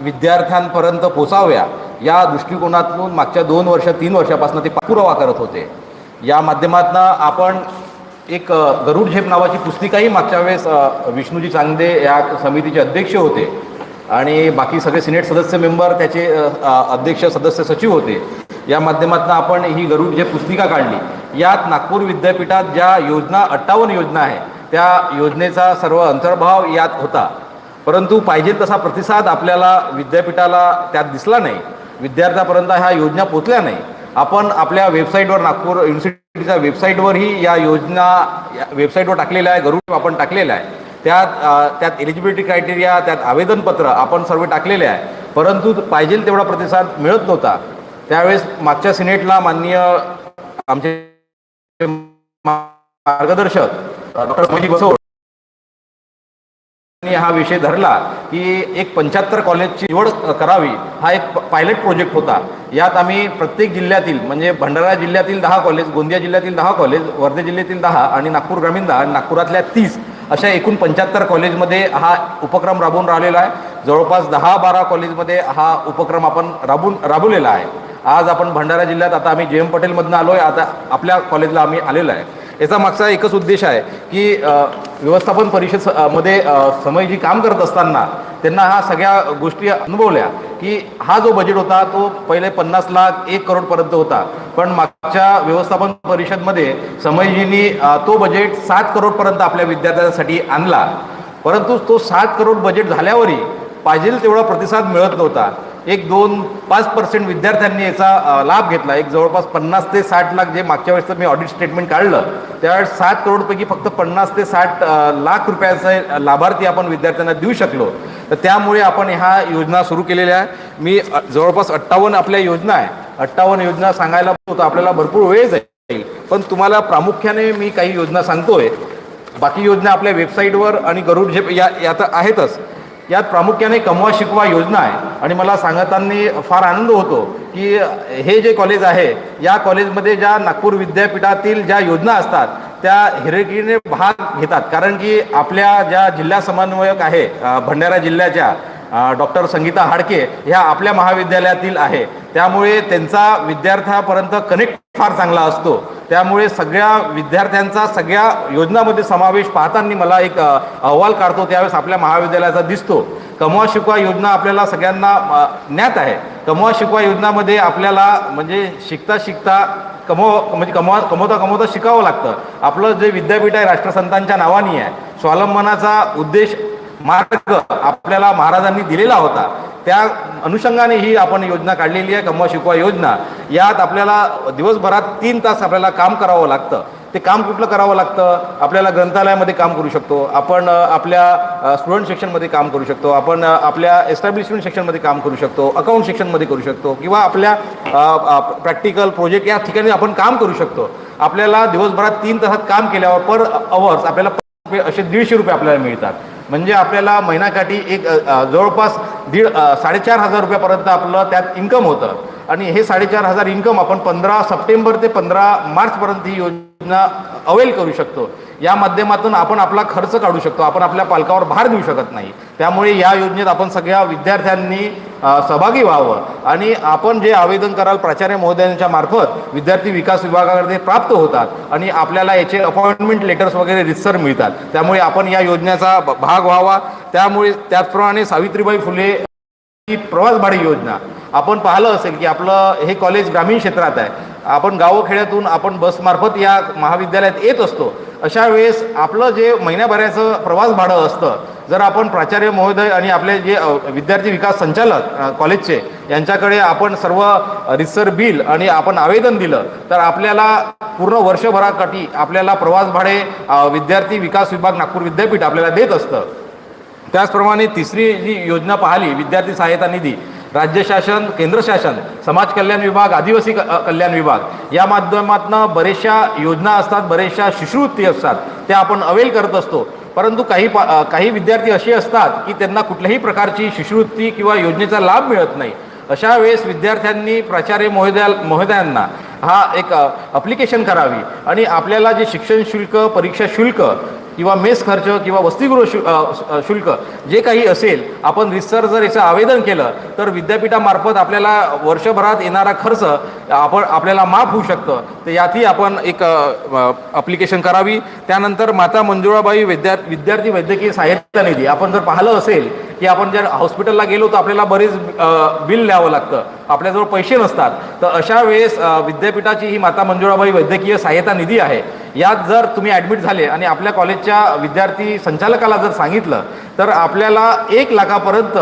विद्यार्थ्यांपर्यंत पोचाव्या या दृष्टिकोनातून मागच्या दोन वर्ष तीन वर्षापासून ते पाठपुरावा करत होते. या माध्यमातून आपण एक गरुड झेप नावाची पुस्तिकाही मागच्या वेळेस विष्णूजी चांगदे या समितीचे अध्यक्ष होते. आणि बाकी सगळे सिनेट सदस्य मेंबर त्याचे अध्यक्ष सदस्य सचिव होते. या माध्यमातून आपण ही गरुड झेप पुस्तिका काढली. यात नागपूर विद्यापीठात ज्या योजना अठ्ठावन्न योजना आहे त्या योजनेचा सर्व अंतर्भाव यात होता. परंतु पाहिजे तसा प्रतिसाद आपल्याला विद्यापीठाला त्यात दिसला नाही. विद्यार्थ्यापर्यंत ह्या योजना पोचल्या नाही. आपण आपल्या वेबसाईटवर नागपूर युनिव्हर्सिटीच्या वेबसाईटवरही या योजना या वेबसाईटवर टाकलेल्या आहे गरुड आपण टाकलेल्या आहे. त्यात त्यात एलिजिबिलिटी क्रायटेरिया त्यात आवेदनपत्र आपण सर्व टाकलेले आहे. परंतु पाहिजे तेवढा प्रतिसाद मिळत नव्हता. त्यावेळेस मागच्या सिनेटला माननीय आमचे मार्गदर्शक डॉक्टर बसव हा विषय धरला की एक पंच्याहत्तर कॉलेजची निवड करावी हा एक पायलट प्रोजेक्ट होता. यात आम्ही प्रत्येक जिल्ह्यातील म्हणजे भंडारा जिल्ह्यातील दहा कॉलेज गोंदिया जिल्ह्यातील दहा कॉलेज वर्धे जिल्ह्यातील दहा आणि नागपूर ग्रामीण दहा आणि नागपुरातल्या तीस अशा एकूण पंच्याहत्तर कॉलेजमध्ये हा उपक्रम राबवून राहिलेला आहे. जवळपास दहा बारा कॉलेजमध्ये हा उपक्रम आपण राबून राबवलेला आहे. आज आपण भंडारा जिल्ह्यात आता आम्ही जे एम पटेलमधनं आलो आहे आता आपल्या कॉलेजला आम्ही आलेलो आहे. याचा मागचा एकच उद्देश आहे की व्यवस्थापन परिषदमध्ये समय जी काम करत असताना त्यांना हा सगळ्या गोष्टी अनुभवल्या की हा जो बजेट होता तो पहिले पन्नास लाख एक करोडपर्यंत होता. पण मागच्या व्यवस्थापन परिषदमध्ये समयजींनी तो बजेट सात करोडपर्यंत आपल्या विद्यार्थ्यांसाठी आणला. परंतु तो सात करोड बजेट झाल्यावरही पाहिजे तेवढा प्रतिसाद मिळत नव्हता. एक दोन पाच पर्सेंट विद्यार्थ्यांनी याचा लाभ घेतला. एक जवळपास पन्नास ते साठ लाख जे मागच्या वेळेस मी ऑडिट स्टेटमेंट काढलं त्यावेळेस सात करोडपैकी फक्त पन्नास ते साठ लाख रुपयाचे लाभार्थी आपण विद्यार्थ्यांना देऊ शकलो. तर त्यामुळे आपण ह्या योजना सुरू केलेल्या आहे. मी जवळपास अठ्ठावन्न आपल्या योजना आहे. अठ्ठावन्न योजना सांगायला होतं आपल्याला भरपूर वेळ जाईल. पण तुम्हाला प्रामुख्याने मी काही योजना सांगतोय. बाकी योजना आपल्या वेबसाईटवर आणि गरुड झेप या तर आहेतच. यात प्रामुख्याने कमवा शिकवा योजना आहे. आणि मला सांगताना फार आनंद होतो की हे जे कॉलेज आहे या कॉलेजमध्ये ज्या नागपूर विद्यापीठातील ज्या योजना असतात त्या हिरकीने भाग घेतात. कारण की आपल्या ज्या जिल्हा समन्वयक आहे भंडारा जिल्ह्याच्या डॉक्टर संगीता हाडके ह्या आपल्या महाविद्यालयातील आहे. त्यामुळे त्यांचा विद्यार्थ्यापर्यंत कनेक्ट फार चांगला असतो. त्यामुळे सगळ्या विद्यार्थ्यांचा सगळ्या योजनामध्ये समावेश पाहताना मला एक अहवाल काढतो त्यावेळेस आपल्या महाविद्यालयाचा दिसतो. कमवा शिकवा योजना आपल्याला सगळ्यांना ज्ञात आहे. कमवा शिकवा योजनामध्ये आपल्याला म्हणजे शिकता शिकता कमव म्हणजे कमवा कमवता कमवता शिकावं लागतं. आपलं जे विद्यापीठ आहे राष्ट्रसंतांच्या नावाने आहे. स्वावलंबनाचा उद्देश मार्ग आपल्याला महाराजांनी दिलेला होता. त्या अनुषंगाने ही आपण योजना काढलेली आहे कमवा शिकवा योजना. यात आपल्याला दिवसभरात तीन तास आपल्याला काम करावं लागतं. ते काम कुठलं करावं लागतं? आपल्याला ग्रंथालयामध्ये काम करू शकतो. आपण आपल्या स्टुडंट सेक्शनमध्ये काम करू शकतो. आपण आपल्या एस्टॅब्लिशमेंट सेक्शनमध्ये काम करू शकतो. अकाउंट सेक्शनमध्ये करू शकतो. किंवा आपल्या प्रॅक्टिकल प्रोजेक्ट या ठिकाणी आपण काम करू शकतो. आपल्याला दिवसभरात तीन तासात काम केल्यावर पर अवर्स आपल्याला असे दीडशे रुपये आपल्याला मिळतात. म्हणजे आपल्याला महिन्याकाठी एक जवळपास दीड साडेचार हजार रुपयापर्यंत आपलं त्यात इन्कम होतं. आणि हे साडेचार हजार इन्कम आपण पंधरा सप्टेंबर ते पंधरा मार्चपर्यंत ही योजना अवेल करू शकतो. या माध्यमातून आपण आपला खर्च काढू शकतो. आपण आपल्या पालकावर भार देऊ शकत नाही. त्यामुळे या योजनेत आपण सगळ्या विद्यार्थ्यांनी सहभागी व्हावं. आणि आपण जे आवेदन कराल प्राचार्य महोदयांच्या मार्फत विद्यार्थी विकास विभागाकडे प्राप्त होतात आणि आपल्याला याचे अपॉइंटमेंट लेटर्स वगैरे रितसर मिळतात. त्यामुळे आपण या योजनेचा भाग व्हावा. त्यामुळे त्याचप्रमाणे सावित्रीबाई फुले ही प्रवास भाडे योजना. आपण पाहिलं असेल की आपलं हे कॉलेज ग्रामीण क्षेत्रात आहे. आपण गावखेड्यातून आपण बसमार्फत या महाविद्यालयात येत असतो. अशा वेळेस आपलं जे महिन्याभराचं प्रवास भाडं असतं जर आपण प्राचार्य महोदय आणि आपले जे विद्यार्थी विकास संचालक कॉलेजचे यांच्याकडे आपण सर्व रिसर बिल आणि आपण आवेदन दिलं तर आपल्याला पूर्ण वर्षभरासाठी आपल्याला प्रवास भाडे विद्यार्थी विकास विभाग नागपूर विद्यापीठ आपल्याला देत असतं. त्याचप्रमाणे तिसरी जी योजना पाहिली विद्यार्थी सहायता निधी राज्य शासन केंद्र शासन समाज कल्याण विभाग आदिवासी कल्याण विभाग. या माध्यमातून बरेचशा योजना असतात बरेचशा शिष्यवृत्ती असतात त्या आपण अवेल करत असतो. परंतु काही पा काही विद्यार्थी असे असतात की त्यांना कुठल्याही प्रकारची शिष्यवृत्ती किंवा योजनेचा लाभ मिळत नाही. अशा वेळेस विद्यार्थ्यांनी प्राचार्य महोदया महोदयांना हा एक अप्लिकेशन करावी. आणि आपल्याला जे शिक्षण शुल्क परीक्षा शुल्क किंवा मेस खर्च किंवा वसतिगृह शु शुल्क जे काही असेल आपण रिसर जर याचं आवेदन केलं तर विद्यापीठामार्फत आपल्याला वर्षभरात येणारा खर्च आपण आपल्याला माफ होऊ शकतं. तर यातही आपण एक अप्लिकेशन करावी. त्यानंतर माता मंजुळाबाई विद्या विद्यार्थी वैद्यकीय सहाय्यता निधी. आपण जर पाहिलं असेल की आपण जर हॉस्पिटलला गेलो तर आपल्याला बरेच बिल द्यावं लागतं. आपल्याजवळ पैसे नसतात. तर अशा वेळेस विद्यापीठाची ही माता मंजुळाबाई वैद्यकीय सहाय्यता निधी आहे. यात जर तुम्ही ॲडमिट झाले आणि आपल्या कॉलेजच्या विद्यार्थी संचालकाला जर सांगितलं तर आपल्याला एक लाखापर्यंत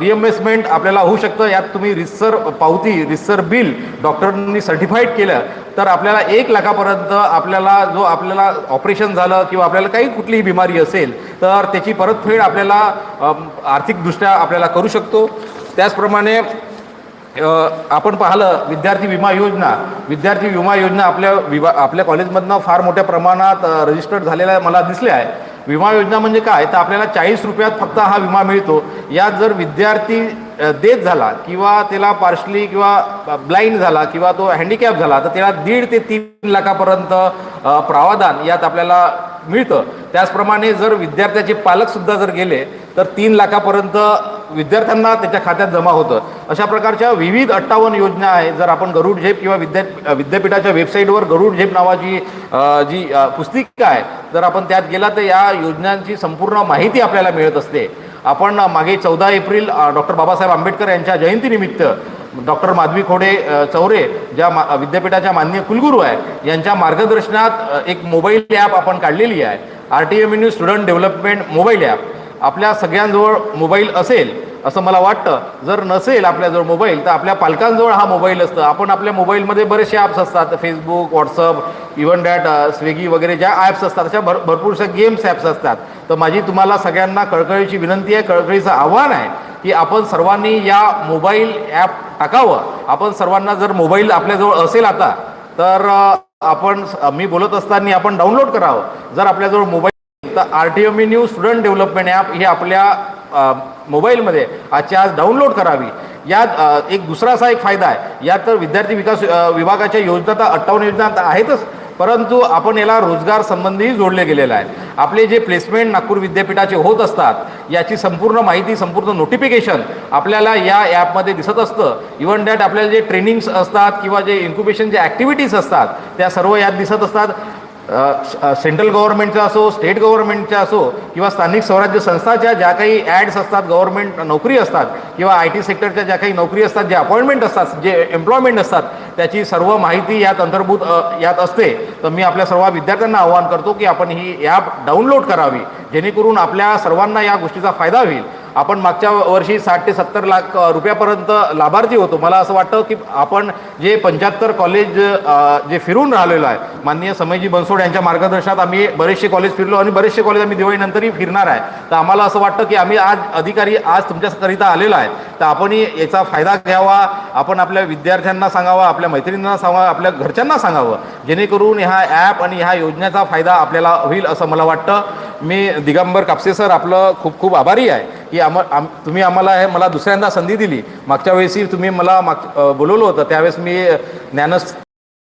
रिएम्बर्समेंट आपल्याला होऊ शकतं. यात तुम्ही रिसर पावती रिसर बिल डॉक्टरांनी सर्टिफाईड केलं तर आपल्याला एक लाखापर्यंत आपल्याला जो आपल्याला ऑपरेशन झालं किंवा आपल्याला काही कुठलीही बिमारी असेल तर त्याची परतफेड आपल्याला आर्थिकदृष्ट्या आपल्याला करू शकतो. त्याचप्रमाणे आपण पाहिलं विद्यार्थी विमा योजना. विद्यार्थी विमा योजना आपल्या विभा आपल्या कॉलेजमधनं फार मोठ्या प्रमाणात रजिस्टर्ड झालेल्या मला दिसल्या आहे विमा योजना म्हणजे काय? तर आपल्याला चाळीस रुपयात फक्त हा विमा मिळतो. यात जर विद्यार्थी देत झाला किंवा त्याला पार्शली किंवा ब्लाइंड झाला किंवा तो हँडिकॅप झाला तर त्याला दीड ते तीन लाखापर्यंत प्रावधान यात आपल्याला मिळतं. त्याचप्रमाणे जर विद्यार्थ्याचे पालकसुद्धा जर गेले तर तीन लाखापर्यंत विद्यार्थ्यांना त्याच्या खात्यात जमा होतं. अशा प्रकारच्या विविध अठ्ठावन्न योजना आहे जर आपण गरुड झेप किंवा विद्या विद्यापीठाच्या वेबसाईटवर गरुड झेप नावाची जी पुस्तिका आहे जर आपण त्यात गेला तर या योजनांची संपूर्ण माहिती आपल्याला मिळत असते. आपण मागे चौदा एप्रिल डॉक्टर बाबासाहेब आंबेडकर यांच्या जयंतीनिमित्त डॉक्टर माधवी खोडे चौरे ज्या मा विद्यापीठाच्या मान्य कुलगुरू आहे यांच्या मार्गदर्शनात एक मोबाईल ॲप आपण काढलेली आहे. R T M student development mobile app. आपल्या सगळ्यांजवळ मोबाईल असेल असं मला वाटतं. जर नसेल आपल्याजवळ मोबाईल तर आपल्या पालकांजवळ हा मोबाईल असतं. आपण आपल्या मोबाईलमध्ये बरेचसे ॲप्स असतात. Facebook WhatsApp even that Swiggy वगैरे ज्या ॲप्स असतात अशा भर भरपूरशा गेम्स ॲप्स असतात. तर माझी तुम्हाला सगळ्यांना कळकळीची विनंती आहे कळकळीचं आव्हान आहे की आपण सर्वांनी या मोबाईल ॲप टाकावं. आपण सर्वांना जर मोबाईल आपल्याजवळ असेल आता तर आपण मी बोलत असताना आपण डाउनलोड करावं. जर आपल्याजवळ मोबाईल तर R T M new student development app ही आपल्या मोबाईलमध्ये आजच्या आज डाउनलोड करावी. यात एक दुसरा असा एक फायदा आहे. यात तर विद्यार्थी विकास विभागाच्या योजना तर अठ्ठावन्न योजना तर आहेतच. परंतु आपण याला रोजगार संबंधी जोडले गेलेलं आहे आपले जे प्लेसमेंट नागपूर विद्यापीठाचे होत असतात याची संपूर्ण माहिती संपूर्ण नोटिफिकेशन आपल्याला या ॲपमध्ये दिसत असतं. इवन दॅट आपल्याला जे ट्रेनिंग्स असतात किंवा जे इन्क्युबेशन जे ॲक्टिव्हिटीज असतात त्या सर्व यात दिसत असतात. सेंट्रल गव्हर्नमेंटचा असो स्टेट गव्हर्नमेंटच्या असो किंवा स्थानिक स्वराज्य संस्थाच्या ज्या काही ॲड्स असतात गव्हर्नमेंट नोकरी असतात किंवा आय टी सेक्टरच्या ज्या काही नोकरी असतात जे अपॉइंटमेंट असतात जे एम्प्लॉयमेंट असतात त्याची सर्व माहिती यात अंतर्भूत यात असते. तर मी आपल्या सर्व विद्यार्थ्यांना आवाहन करतो की आपण ही ॲप डाउनलोड करावी जेणेकरून आपल्या सर्वांना या गोष्टीचा फायदा होईल. आपण मागच्या वर्षी साठ ते सत्तर लाख रुपयापर्यंत लाभार्थी होतो. मला असं वाटतं की आपण जे पंच्याहत्तर कॉलेज जे फिरून राहिलेलो आहे माननीय समयजी बनसोड यांच्या मार्गदर्शनात आम्ही बरेचसे कॉलेज फिरलो आणि बरेचसे कॉलेज आम्ही दिवाळीनंतरही फिरणार आहे. तर आम्हाला असं वाटतं की आम्ही आज अधिकारी आज तुमच्याकरिता आलेला आहे. तर आपणही याचा फायदा घ्यावा. आपण आपल्या विद्यार्थ्यांना सांगावा आपल्या मैत्रिणींना सांगावा आपल्या घरच्यांना सांगावं. जेणेकरून ह्या ॲप आणि ह्या योजनेचा फायदा आपल्याला होईल असं मला वाटतं. मी दिगंबर कापसे सर आपलं खूप खूप आभारी आहे. की आम आम तुम्ही आम्हाला हे मला दुसऱ्यांदा संधी दिली. मागच्या वेळेसही तुम्ही मला माग बोलवलं होतं. त्यावेळेस मी ज्ञानस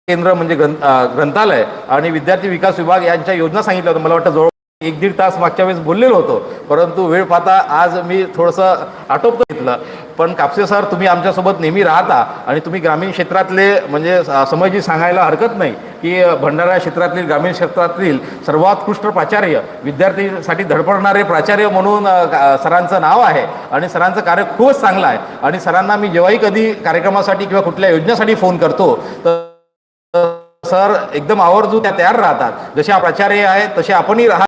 केंद्र म्हणजे ग्रंथ ग्रंथालय आणि विद्यार्थी विकास विभाग यांच्या योजना सांगितल्या होत्या. मला वाटतं जवळ एक दीड तास मागच्या वेळेस बोललेलो होतो परंतु वेळ पाहता आज मी थोडंसं आटोपत घेतलं पण कापसे सर तुम्ही आमच्यासोबत नेहमी राहता आणि तुम्ही ग्रामीण क्षेत्रातले म्हणजे समजी सांगायला हरकत नाही की भंडारा क्षेत्रातील ग्रामीण क्षेत्रातील सर्वोत्कृष्ट प्राचार्य विद्यार्थीसाठी धडपडणारे प्राचार्य म्हणून सरांचं नाव आहे आणि सरांचं कार्य खूपच चांगलं आहे. आणि सरांना मी जेव्हाही कधी कार्यक्रमासाठी किंवा कुठल्या योजनेसाठी फोन करतो तर सर एकदम आवर्जून त्या तयार राहतात. जसे प्राचार्य आहेत तसे आपणही राहा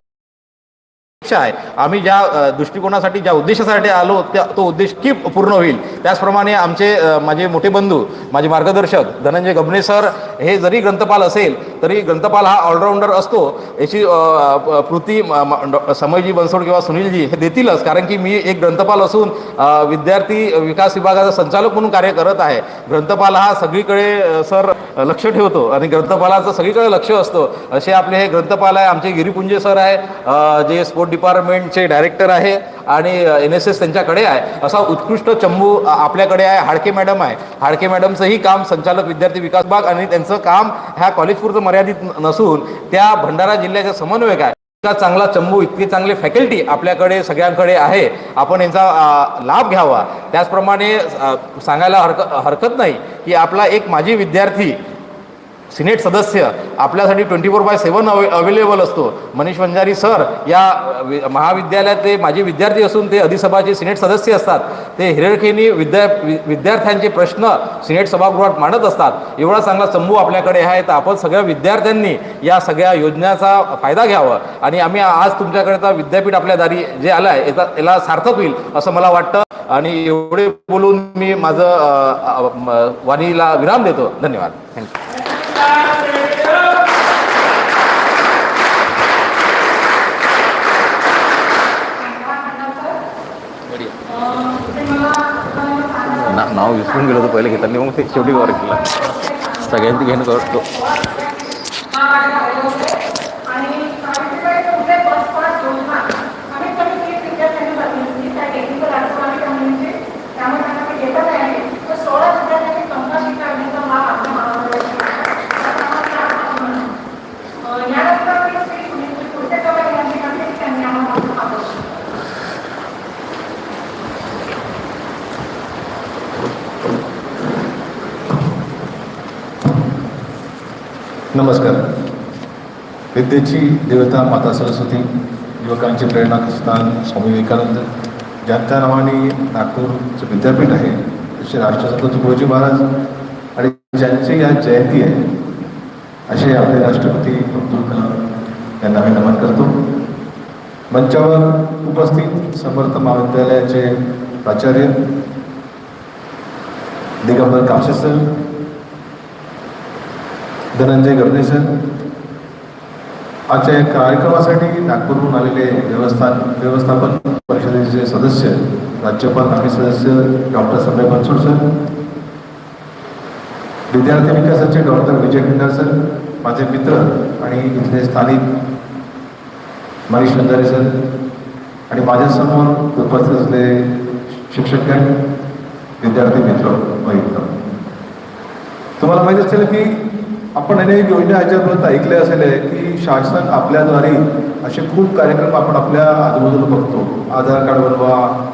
इच्छा आहे. आम्ही ज्या दृष्टिकोनासाठी ज्या उद्देशासाठी आलो त्या तो उद्देश की पूर्ण होईल. त्याचप्रमाणे आमचे माझे मोठे बंधू माझे मार्गदर्शक धनंजय गबने सर हे जरी ग्रंथपाल असेल तरी ग्रंथपाल हा ऑलराऊंडर असतो. याची कृती समयजी बनसोड किंवा सुनीलजी हे देतीलच. कारण की मी एक ग्रंथपाल असून विद्यार्थी विकास विभागाचा संचालक म्हणून कार्य करत आहे. ग्रंथपाल हा सगळीकडे सर लक्ष ठेवतो आणि ग्रंथपालाचं सगळीकडे लक्ष असतो. असे आपले हे ग्रंथपाल आहे. आमचे गिरीपुंजे सर आहे. जे स्पोर्ट डिपार्टमेंटचे डायरेक्टर आहे. आणि एन एस एस त्यांच्याकडे आहे. असा उत्कृष्ट चंबू आपल्याकडे आहे. हाडके मॅडम आहे. हाडके मॅडमचंही काम संचालक विद्यार्थी विकास भाग आणि त्यांचं काम ह्या कॉलेजपुरतं मर्यादित नसून त्या भंडारा जिल्ह्याच्या समन्वयक आहे. इतका चांगला चंबू इतकी चांगली फॅकल्टी आपल्याकडे सगळ्यांकडे आहे. आपण यांचा लाभ घ्यावा. त्याचप्रमाणे सांगायला हरक हरकत नाही की आपला एक माजी विद्यार्थी सिनेट सदस्य आपल्यासाठी twenty four by seven away available असतो. मनीष वंजारी सर या महाविद्यालयातले महाविद्यालयात ते माझे विद्यार्थी असून ते अधिसभाचे सिनेट सदस्य असतात. ते हिरळखेनी विद्या विद्यार्थ्यांचे प्रश्न सिनेट सभागृहात मांडत असतात. एवढा चांगला चंबू आपल्याकडे आहे तर आपण सगळ्या विद्यार्थ्यांनी या सगळ्या योजनेचा फायदा घ्यावा. आणि आम्ही आज तुमच्याकरता विद्यापीठ आपल्या दारी जे आलं आहे याचा याला सार्थक होईल असं मला वाटतं. आणि एवढे बोलून मी माझं वाणीला विराम देतो. धन्यवाद. थँक्यू नाव विसरून गेलो तर पहिले घेताना मग ते शेवटी कवर केला. सगळ्यांनी घेणं करतो आणि सावित्रीबाई फुले बस पास योजना कमीत कमी तीस विद्यार्थ्यांनी भरली होती त्या टेक्निकल अडचणी कम्युनिटी त्यामुळे त्यांना ते घेतच आहे तर सोळा विद्यार्थ्यांनी कंपनी काढण्याचा लाभ आपल्या महाविद्यालयात यानंतर मी श्री सुनील पुढच्या कवय यांनी म्हटले की त्यांनी आम्हाला आवश्यक नमस्कार विद्येची देवता माता सरस्वती युवकांचे प्रेरणास्थान स्वामी विवेकानंद ज्यांच्या नावाने नागपूरचं विद्यापीठ आहे तसे राष्ट्रसंत तुकडोजी महाराज आणि ज्यांची या जयंती आहे असे आपले राष्ट्रपती अब्दुल कलाम यांना मी नमन करतो. मंचावर उपस्थित समर्थ महाविद्यालयाचे प्राचार्य दिगंबर कापसे सर धनंजय गरणे सर आजच्या या कार्यक्रमासाठी नागपूरहून आलेले व्यवस्थान व्यवस्थापन परिषदेचे सदस्य राज्यपाल नामी सदस्य डॉक्टर संजय बनसोड सर विद्यार्थी विकासाचे डॉक्टर विजय खिंडार सर माझे मित्र आणि इथले स्थानिक मनीष वंजारे सर आणि माझ्यासमोर उपस्थित असलेले शिक्षक विद्यार्थी मित्र वैद्य तुम्हाला माहीत असेल की आपण अनेक योजना याच्यापर्यंत ऐकले असेल की शासन आपल्याद्वारे असे खूप कार्यक्रम आपण आपल्या आजूबाजूला बघतो. आधार कार्ड बनवा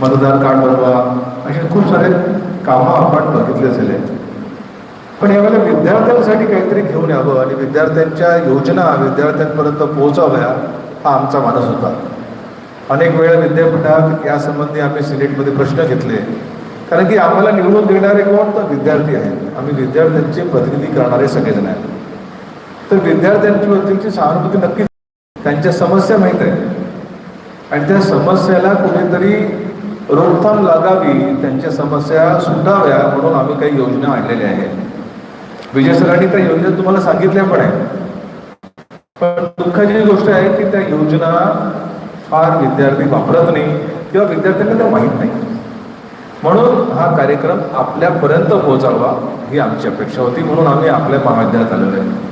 मतदार कार्ड बनवा असे खूप सारे कामं आपण बघितले असेल. पण यावेळेला विद्यार्थ्यांसाठी काहीतरी घेऊन यावं आणि विद्यार्थ्यांच्या योजना विद्यार्थ्यांपर्यंत पोहोचाव्या हा आमचा मानस होता. अनेक वेळा विद्यापीठात यासंबंधी आम्ही सिलेक्टमध्ये प्रश्न घेतले. कारण की आम्हाला निवडून देणारे कोण? तर विद्यार्थी आहेत. आम्ही विद्यार्थ्यांचे प्रतिनिधी करणारे सगळेजण आहेत. तर विद्यार्थ्यांची वतीची सहानुभूती नक्कीच त्यांच्या समस्या माहीत आहे आणि त्या समस्याला कुठेतरी रोकथाम लागावी त्यांच्या समस्या सुटाव्या म्हणून आम्ही काही योजना आणलेल्या आहेत. विजय सरांनी त्या योजना तुम्हाला सांगितल्या पण आहे पण दुःखाची गोष्ट आहे की त्या योजना फार विद्यार्थी वापरत नाही किंवा विद्यार्थ्यांना त्या माहीत नाही. म्हणून हा कार्यक्रम आपल्यापर्यंत पोहोचावा ही आमची अपेक्षा होती म्हणून आम्ही आपल्या महाविद्यालयात आलेलो आहे.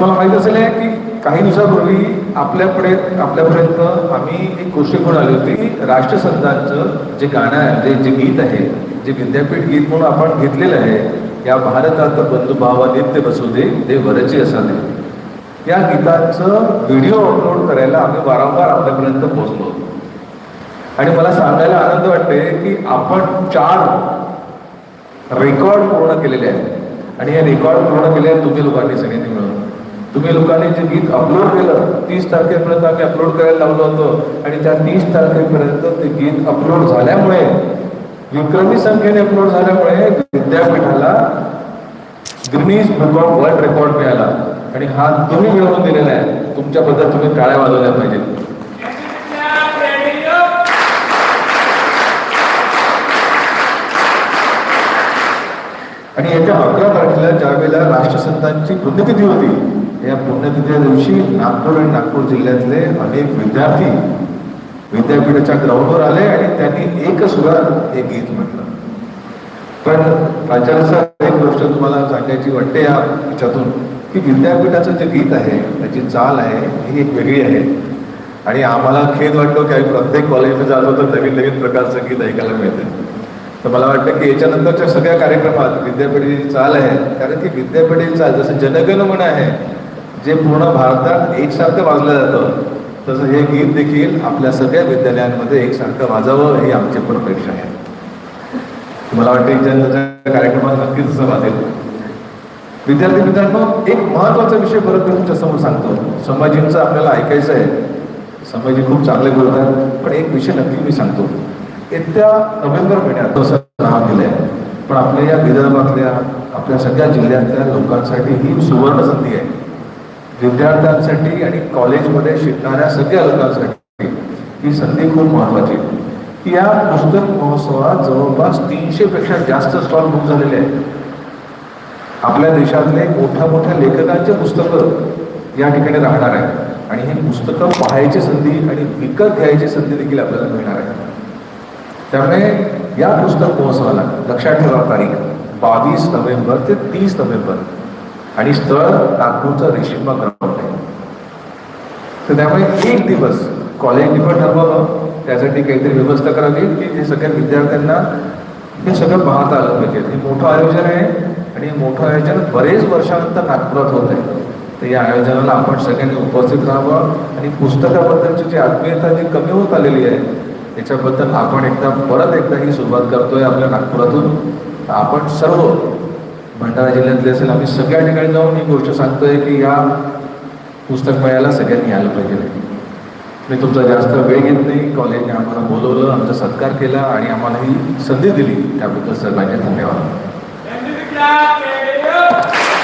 तुम्हाला माहीत असेल आहे की काही दिवसापूर्वी आपल्याकडे आपल्यापर्यंत आम्ही एक गोष्ट घेऊन आली होती की राष्ट्रसंतांचं जे गाणं आहे जे जे गीत आहे जे विद्यापीठ गीत म्हणून आपण घेतलेलं आहे या भारतात बंधुभावा नित्य बसू दे ते वरचे असा दे या गीताचं व्हिडिओ अपलोड करायला आम्ही वारंवार आपल्यापर्यंत पोहोचलो. आणि मला सांगायला आनंद वाटते की आपण चार रेकॉर्ड पूर्ण केलेले आहेत. आणि हे रेकॉर्ड पूर्ण केले आहेत तुम्ही लोकांनी सगळ्यांनी मिळून. तुम्ही लोकांनी जे गीत अपलोड केलं तीस तारखेपर्यंत आम्ही अपलोड करायला लावलं होतं. आणि त्या तीस तारखेपर्यंत ते गीत अपलोड झाल्यामुळे विक्रमी संख्येने अपलोड झाल्यामुळे विद्यापीठाला Guinness book of world record मिळाला. आणि हा तुम्ही मिळवून दिलेला आहे. तुमच्याबद्दल तुम्ही टाळ्या वाजवल्या पाहिजेत. आणि याच्या अकरा तारखेला ज्यावेळेला राष्ट्रसंतांची पुण्यतिथी होती या पुण्यतिथीच्या दिवशी नागपूर आणि नागपूर जिल्ह्यातले अनेक विद्यार्थी विद्यापीठाच्या ग्राउंडवर आले आणि त्यांनी एक सुरात हे गीत म्हटलं. पण प्राचार्य सर एक गोष्ट तुम्हाला सांगायची वाटते या याच्यातून की विद्यापीठाचं जे गीत आहे त्याची चाल आहे ही एक वेगळी आहे. आणि आम्हाला खेद वाटतो की आम्ही प्रत्येक कॉलेजमध्ये जातो तर नवीन नवीन प्रकारचं गीत ऐकायला मिळते तर मला वाटतं की याच्यानंतरच्या सगळ्या कार्यक्रमात विद्यापीठाची चाल आहे कारण की विद्यापीठाची चाल जसं जनगण म्हण आहे जे पूर्ण भारतात एकसारखं वाजलं जातं तसं हे गीत देखील आपल्या सगळ्या विद्यालयांमध्ये एकसारखं वाजावं ही आमची पण अपेक्षा आहे. मला वाटतं जनतेच्या कार्यक्रमात नक्कीच असं वाजेल. विद्यार्थी मित्रांनो एक महत्त्वाचा विषय परत मी तुमच्यासमोर सांगतो. संभाजींचं आपल्याला ऐकायचं आहे. संभाजी खूप चांगले बोलतात पण एक विषय नक्की मी सांगतो. येत्या नोव्हेंबर महिन्यात तसं नाव दिलंय पण आपल्या या विदर्भातल्या आपल्या सगळ्या जिल्ह्यातल्या लोकांसाठी ही सुवर्ण संधी आहे. विद्यार्थ्यांसाठी आणि कॉलेजमध्ये शिकणाऱ्या सगळ्या लोकांसाठी ही संधी खूप महत्वाची या पुस्तक महोत्सवात जवळपास तीनशे पेक्षा जास्त स्टॉल बुक झालेले आहेत. आपल्या देशातले मोठ्या मोठ्या लेखकांचे पुस्तकं या ठिकाणी राहणार आहेत. आणि ही पुस्तकं पाहायची संधी आणि विकत घ्यायची संधी देखील आपल्याला मिळणार आहे. त्यामुळे या पुस्तक महोत्सवाला लक्षात ठेवा तारीख बावीस नोव्हेंबर ते तीस नोव्हेंबर. आणि स्थळ नागपूरचं रेशिमा ग्राउंड आहे. तर त्यामुळे एक दिवस कॉलेजने पण ठरवावं. त्यासाठी काहीतरी व्यवस्था करावी की हे सगळ्या विद्यार्थ्यांना हे सगळं पाहता आलं पाहिजे. हे मोठं आयोजन आहे आणि मोठं आयोजन बरेच वर्षानंतर नागपुरात होत आहे. तर या आयोजनाला आपण सगळ्यांनी उपस्थित राहावं आणि पुस्तकाबद्दलची जी आत्मीयता जी कमी होत आलेली आहे त्याच्याबद्दल आपण एकदा परत एकदा ही सुरुवात करतोय आपल्या नागपुरातून. आपण सर्व भंडारा जिल्ह्यातले असेल आम्ही सगळ्या ठिकाणी जाऊन ही गोष्ट सांगतोय की या पुस्तक मेळ्याला सगळ्यांनी यायला पाहिजे. मी तुमचा जास्त वेळ घेत नाही. कॉलेजने आम्हाला बोलवलं आमचा सत्कार केला आणि आम्हाला ही संधी दिली. त्याबद्दल सर्वांचे धन्यवाद. Thank you,